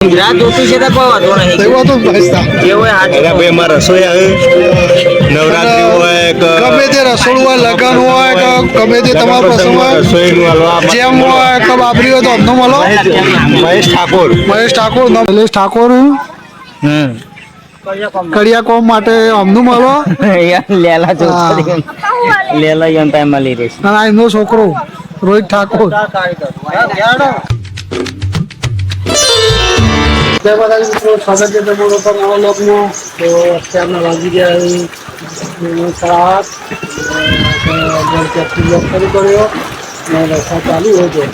ગુજરાત જોતું છે તો કોઈ વાંધો નહીં. જે હોય હાથ અરે ભાઈ અમારે રસોઈ આવે. નવરાત્રી હોય કે ગમે તે રસોડું હોય લગન હોય કે ગમે તે તમારો પ્રસંગ હોય રસોઈનું હલવા જેમ હોય કે બાબરી હોય તો અમનો મળો. મહેશ ઠાકોર. મહેશ ઠાકોર મહેશ ઠાકોર હમ. કડિયા કોમ માટે અમનું મળો. લેલા જોતું લેલા મળી રહેશે એમનો છોકરો રોહિત ઠાકોર. ব্যাপার আছে তো সাঁতার যেতে মূলত আমার লগ্ন তো আজকে আপনার রাজিকে আমি সাত চারটি লক্ষ করেও সাঁতারই হয়ে যায়।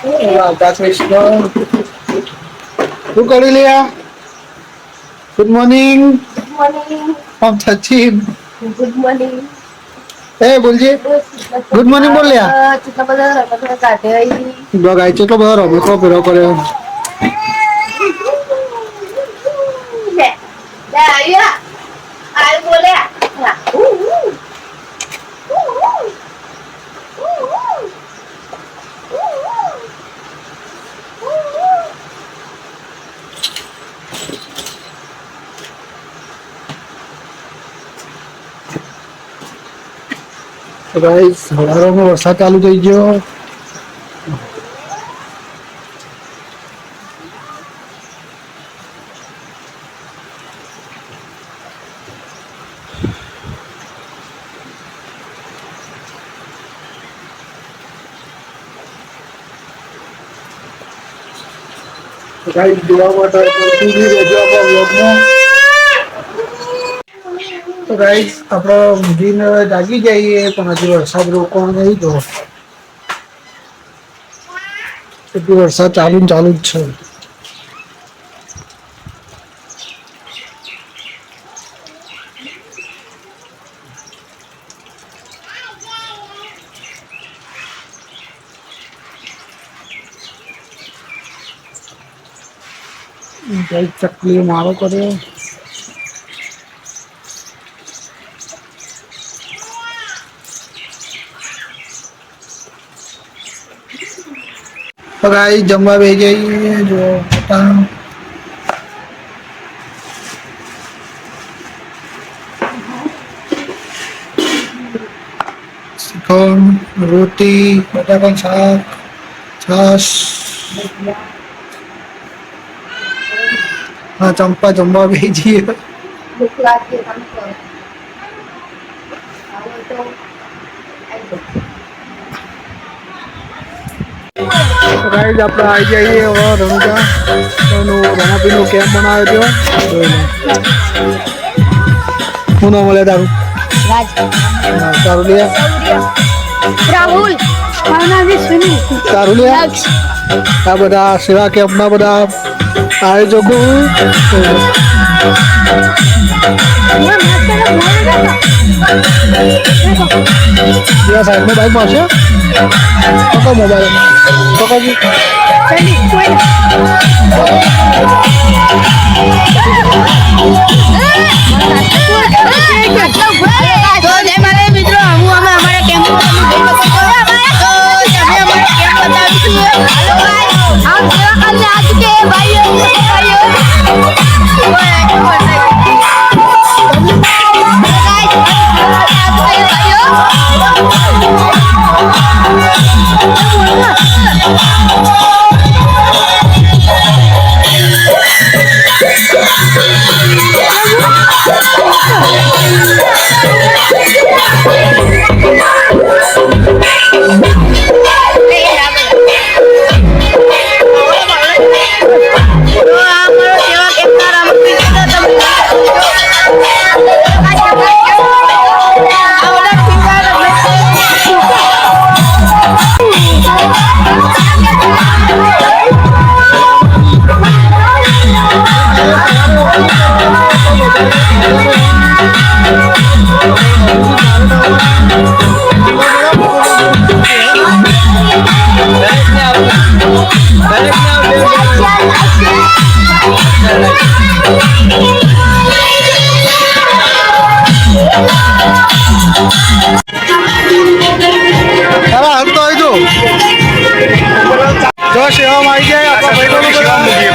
છે રાધા કૃષ્ણ શું કરી લે ગુડ મોર્નિંગ morning. આમ સચિન Good morning. એ બોલજે Good morning બોલ લ્યા. અ, કેટલા બધા રમકડા કાઢ્યા ઈ. બ્લોગ આવી કેટલો બધો રમકડો પેલો કર્યો લે, લે, આયા. આય બોલે. હા. ઉ, ઉ. ઉ, ઉ. ઉ, ઉ. ઉ, ઉ. ઉ, ઉ. ગાઈસ સવારમાં વરસાદ ચાલુ થઈ ગયો ગાઈસ જોવા માટે continue રહેજો આપણા vlogમાં. તો ગાઈસ આપણે ઊંઘીને જાગી જઈએ, પણ હજી વરસાદ રોકવાનો નહીં તો વરસાદ ચાલુ ચાલુ જ છે ચકલી મારો કર્યો? પગાઈ જમવા બે જઈએ જો પોતા રોટી બટાકા શાક છાશ. હા ચંપા જમવા બે જઈએ. ભૂખ લાગી તમે કરો. આવો તો ગાઈઝ આપણે આવી જઈએ હવે રણુજા એનું રમાપીરનો કેમ્પ બનાવ્યો હતો. શું નામ મળે તારું? રાજ. હા, તારું લે રાહુલ. મારું નામ છે સુનિલ. તારું લે આ બધા સેવા કેમ્પના બધા આયોજકો પેલા સાઈડમાં બાઈકમાં હશે પકડ મોબાઈલ પકડજી તો તો શિવમ આવી જાય શિવમ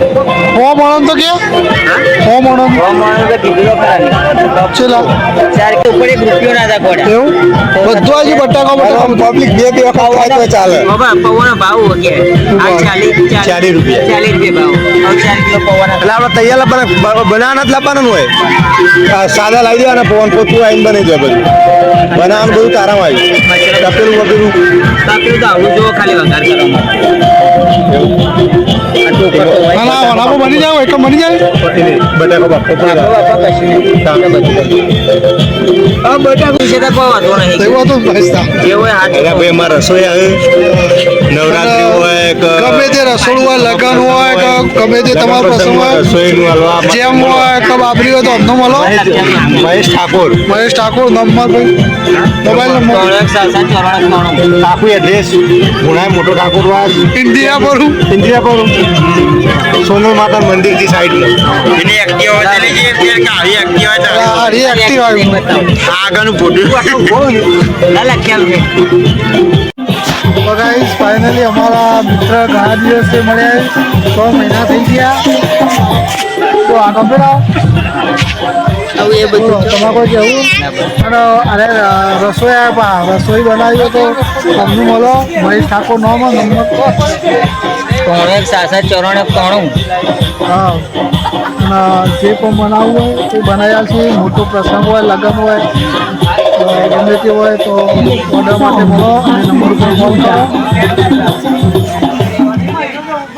Thank you. સો મણો તો કે? સો મણો માણસ તો કીધું તો ખરા. ને. છેલ્લા ચાર કે ઉપર એક રૂપિયો ના હતા ગોળા. એવું? બધું આજે બટાકા બટાકા પબ્લિક બે બે વખત ખાય તો ચાલે. બાબા, પૌવાનો ભાવ ઓકે આ ચાલીસ ચાલીસ રૂપિયા. ચાલીસ રૂપિયા. ભાવ હવે કિલો પૌવાના એટલે આપણે તૈયાર લાવવાના બનાવવાના જ લાવવાના હોય? સાદા લાવી દેવાના પવન પોતું આવીને બની જાય બધું. બનાવવાનું બધું તારામાં આવી તપેલું તો આવું ખાલી વઘાર મળી જાય એક બની જાય. હવે બટાકું વિશે તો કોઈ વાંધો નહીં. એવું હતું ભાઈ અમારે રસોઈ આવે. નવરાત્રી હોય ગમે તે રસોડું હોય લગ્ન હોય કે ગમે તે તમારો પ્રસંગ હોય જેમ હોય કે બાબરી હોય તો અમનો મળો. Mahesh Thakor. Mahesh Thakor mobile number? સાત ચોરાણું ત્રાણું. ઠાકોર એડ્રેસ ગુણાય મોટો ઠાકોર વાસ સોનલ માતા મંદિરથી સાઈડ એની એક્ટિવા લઈ જઈએ, કે આવી એક્ટિવા આવી. એક્ટિવ. આગળનું ફોટો ના, ના. તો ગાઈસ ફાઇનલી અમારા મિત્ર ઘણા દિવસે મળ્યા છ. મહિના થઈ ગયા. તો આ બધું તમારે કેવું અને અરે રસોઈ આવ્યા રસોઈ બનાવી તો તમને મળો. મહેશ ઠાકોર ન મળે સાત સાત ચોરાણું ત્રાણું. હા. જે પણ બનાવવું હોય તે બનાવ્યા આપશે મોટો પ્રસંગ હોય લગ્ન હોય. ગમે તે હોય તો ઓર્ડર માટે મળો અને નંબર ઉપર ફોન કરો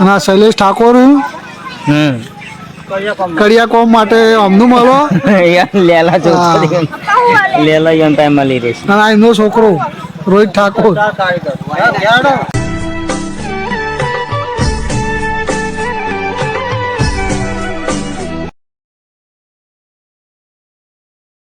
અને આ શૈલેષ ઠાકોર કડિયા કોમ માટે અમનું મળો. લેલા જો લેલા યન ટાઈમ મળી રહેશે અને આ એમનો છોકરો રોહિત ઠાકોર.